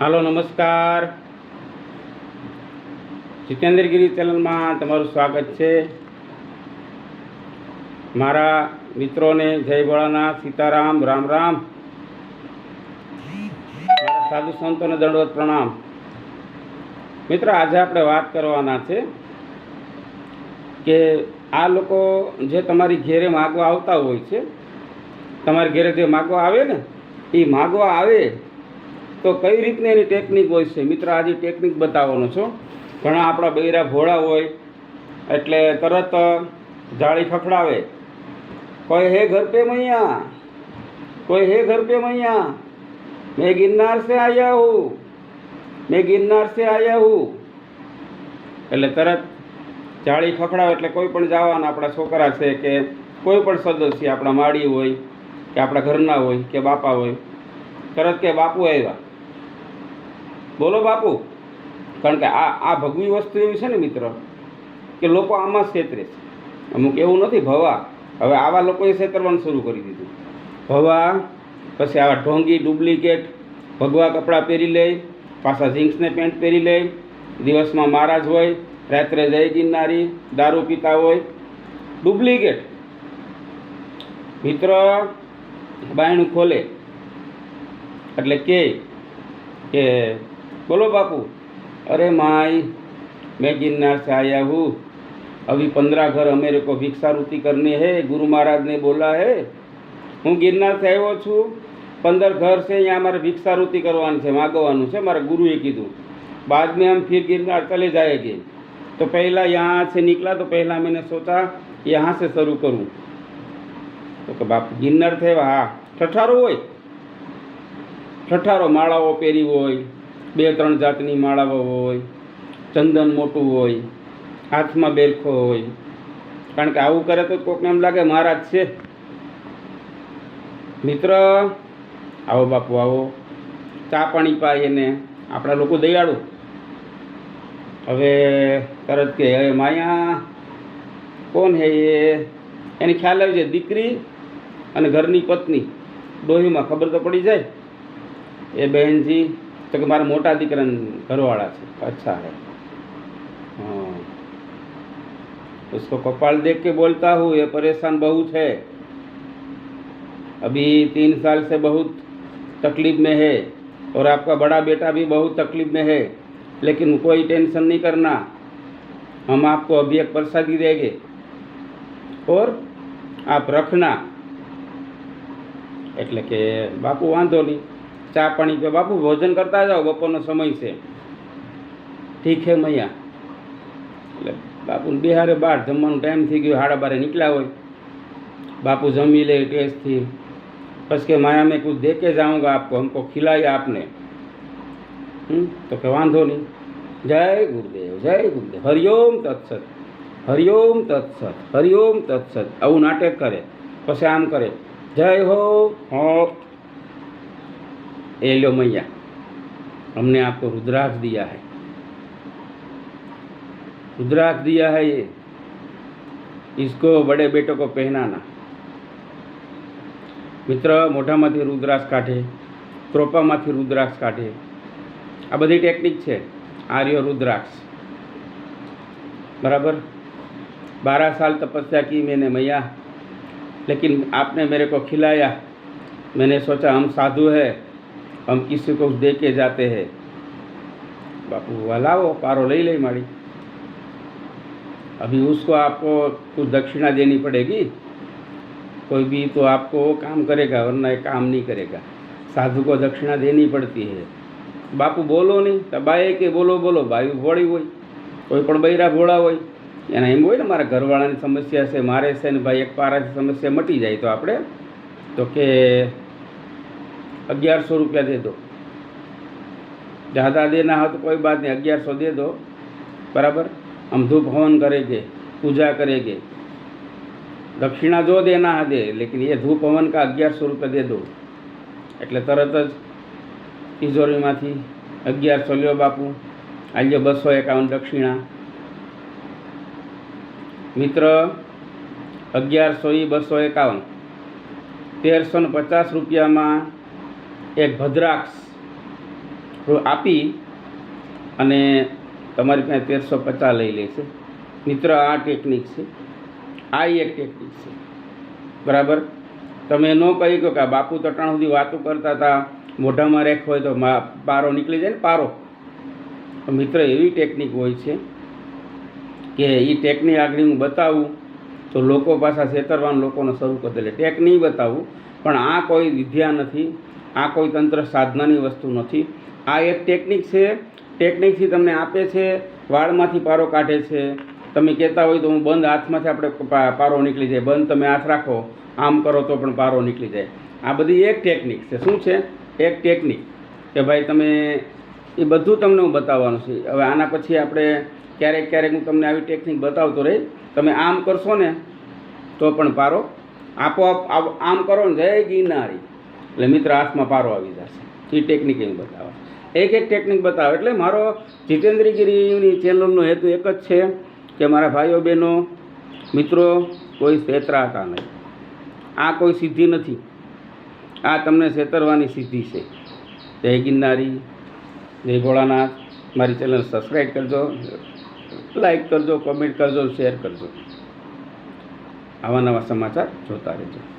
હાલો, નમસ્કાર. જીતેન્દ્રગીરી ચેનલમાં તમારું સ્વાગત છે. મારા મિત્રોને જય ભોળાનાથ, સીતારામ, રામ રામ. સાધુ સંતોને દંડવત પ્રણામ. મિત્ર, આજે આપણે વાત કરવાના છે કે આ લોકો જે તમારી ઘેરે માગવા આવતા હોય છે, તમારી ઘેરે જે માગવા આવે ને, એ માગવા આવે તો કઈ રીતની એની ટેકનિક હોય છે? મિત્ર, આજે ટેકનિક બતાવવાનો છો ઘણા આપણા બૈરા ભોળા હોય, એટલે તરત જાળી ખખડાવે. કોઈ હે ઘર પે મૈયા? કોઈ હે ઘર પે મૈયા? મેં ગિરનાર સે આયા હું. મેં ગિરનાર સે આયા હું. એટલે તરત જાળી ખખડાવે, એટલે કોઈ પણ જવાના, આપણા છોકરા છે કે કોઈ પણ સદસ્ય આપણા માળી હોય, કે આપણા ઘરના હોય, કે બાપા હોય, તરત કે બાપુ આવ્યા. બોલો બાપુ. કારણ કે આ આ ભગવી વસ્તુ એવી છે ને મિત્ર, કે લોકો આમાં છેતરે છે. અમુક એવું નથી, ભવા, હવે આવા લોકોએ છેતરવાનું શરૂ કરી દીધું. ભવા, પછી આવા ઢોંગી, ડુપ્લિકેટ, ભગવા કપડાં પહેરી લે, પાછા જીન્સને પેન્ટ પહેરી લે, દિવસમાં મહારાજ હોય, રાત્રે જય ગિરનારી દારૂ પીતા હોય. ડુપ્લિકેટ. મિત્ર, બાયણું ખોલે. એટલે કે બોલો બાપू अरे माई मैं गिरनार से आया हूँ अभी पंद्रह घर मेरे को भिक्षावृत्ति करनी है गुरु महाराज ने बोला है હું ગિરનારથી આવ્યો છું પંદર ઘર છે અહીંયા મારે ભિક્ષાવૃત્તિ કરવાની છે માગવાનું છે મારા ગુરુએ કીધું बाद में हम फिर गिरनार चले जाएंगे तो पहला यहाँ से निकला तो पहला मैंने सोचा यहाँ से शुरू करूँ તો કે બાપ ગિરનાર થયા હા ઠઠારો હોય ઠઠારો માળાઓ પહેરી હોય બે ત્રણ જાતની માળાઓ હોય, ચંદન મોટું હોય, હાથમાં બેલખો હોય. કારણ કે આવું કરે તો કોકને એમ લાગે મહારાજ છે. મિત્ર, આવો બાપુ, આવો. ચા પાણી પાય એને. આપણા લોકો દયાળુ. હવે તરત કે હવે માયા, કોણ હે એ? એની ખ્યાલ આવી જાય. દીકરી અને ઘરની પત્ની. ડોહીમાં ખબર તો પડી જાય. એ બહેનજી તો કે મારા મોટા દીકરાના ઘરવાળા છે અચ્છા है हाँ उसको कपाल देख के बोलता हूँ ये परेशान बहुत है अभी तीन साल से बहुत तकलीफ में है और आपका बड़ा बेटा भी बहुत तकलीफ में है लेकिन कोई टेंशन नहीं करना हम आपको अभी एक प्रसादी देंगे और આપ રખના એટલે કે બાપુ વાંધો નહીં ચા પાણી પીવા. બાપુ, ભોજન કરતા જાઓ, બપોરનો સમય છે. ઠીક છે, મૈયા. એટલે બાપુ બિહારે બહાર જમવાનો ટાઈમ થઈ ગયો હાડા બારે નીકળ્યા હોય. બાપુ જમી લે ટેસ્ટથી બસ કે માયા મેં કુછ દેખે જાઉંગા આપકો, હમકો ખિલાય આપને. તો કે વાંધો નહીં. જય ગુરુદેવ જય ગુરુદેવ. હરિઓમ તત્સત હરિઓમ તત્સત હરિઓમ તત્સત. આવું નાટક કરે, પછી આમ કરે. જય હો હો. એ લો मैया हमने आपको रुद्राक्ष दिया है रुद्राक्ष दिया है ये इसको बड़े बेटों को पहनाना મિત્ર મોઢામાંથી રુદ્રાક્ષ કાઢે ત્રોપામાંથી રુદ્રાક્ષ કાઢે આ બધી ટેકનિક છે આર્ય રુદ્રાક્ષ बराबर बारह साल तपस्या की मैंने मैया लेकिन आपने मेरे को खिलाया मैंने सोचा हम साधु है हम किसी को दे के जाते हैं बापू वाला वो पारो ले ले माड़ी अभी उसको आपको कुछ दक्षिणा देनी पड़ेगी कोई भी तो आपको वो काम करेगा वरना ये काम नहीं करेगा साधु को दक्षिणा देनी पड़ती है બાપુ બોલો નહીં તો બાએ કે બોલો બોલો બાયું ભોળી હોય કોઈ પણ બૈરા ભોળા હોય એના એમ હોય ને મારા ઘરવાળાની સમસ્યા છે મારે છે ને ભાઈ એક પારાથી સમસ્યા મટી જાય તો આપણે તો કે અગિયારસો રૂપિયા દે દો ज़्यादा देना हो तो कोई बात नहीं अग्यारह सौ दे दो बराबर हम धूप हवन करेंगे पूजा करेंगे दक्षिणा जो देना है दे लेकिन ये धूप हवन का अग्यारह सौ रुपये दे दो એટલે તરત જ તિજોરીમાંથી અગિયારસો લ્યો બાપુ આજે બસો એકાવન દક્ષિણા મિત્ર અગિયારસો એ બસો એકાવન તેરસો ને પચાસ રૂપિયામાં એક ભદ્રાક્ષ આપી અને તમારી પાસે તેરસો પચાસ લઈ લેશે મિત્ર આ ટેકનિક છે. આ એક ટેકનિક છે. બરાબર? તમે ન કહી કહો કે બાપુ તટાણ સુધી વાતો કરતા હતા. મોઢામાં રેખ હોય તો પારો નીકળી જાય ને પારો. મિત્ર એવી ટેકનિક હોય છે કે એ ટેકનિક આગળ હું બતાવું તો લોકો પાછા છેતરવાનું લોકોને શરૂ કરી દે. ટેકનિક બતાવું. પણ આ કોઈ વિદ્યા નથી. આ કોઈ તંત્ર સાધનાની વસ્તુ નથી. આ એક ટેકનિક છે. ટેકનિકથી તમને આપે છે, વાળમાંથી પારો કાઢે છે. તમે કહેતા હોય તો હું બંધ હાથમાંથી આપણે પારો નીકળી જાય. બંધ તમે હાથ રાખો, આમ કરો તો પણ પારો નીકળી જાય. આ બધી એક ટેકનિક છે. શું છે? એક ટેકનિક કે ભાઈ તમે, એ બધું તમને હું બતાવવાનું છે. હવે આના પછી આપણે ક્યારેક ક્યારેક હું તમને આવી ટેકનિક બતાવતો રહી તમે આમ કરશો ને, તો પણ પારો આપોઆપ આમ કરો ને, જય ગિરનારી. એટલે મિત્ર હાથમાં પારો આવી જશે. એ ટેકનિક હું બતાવો. એક એક ટેકનિક બતાવો. એટલે મારો જીતેન્દ્રગીરીની ચેનલનો હેતુ એક જ છે કે મારા ભાઈઓ બહેનો, મિત્રો કોઈ છેતરાતા નહીં. આ કોઈ સિદ્ધિ નથી. આ તમને છેતરવાની સિદ્ધિ છે. જય ગિરનારી, જય ભોળાનાથ. મારી ચેનલ સબસ્ક્રાઈબ કરજો લાઈક કરજો કોમેન્ટ કરજો શેર કરજો. આવા નવા સમાચાર જોતા રહેજો.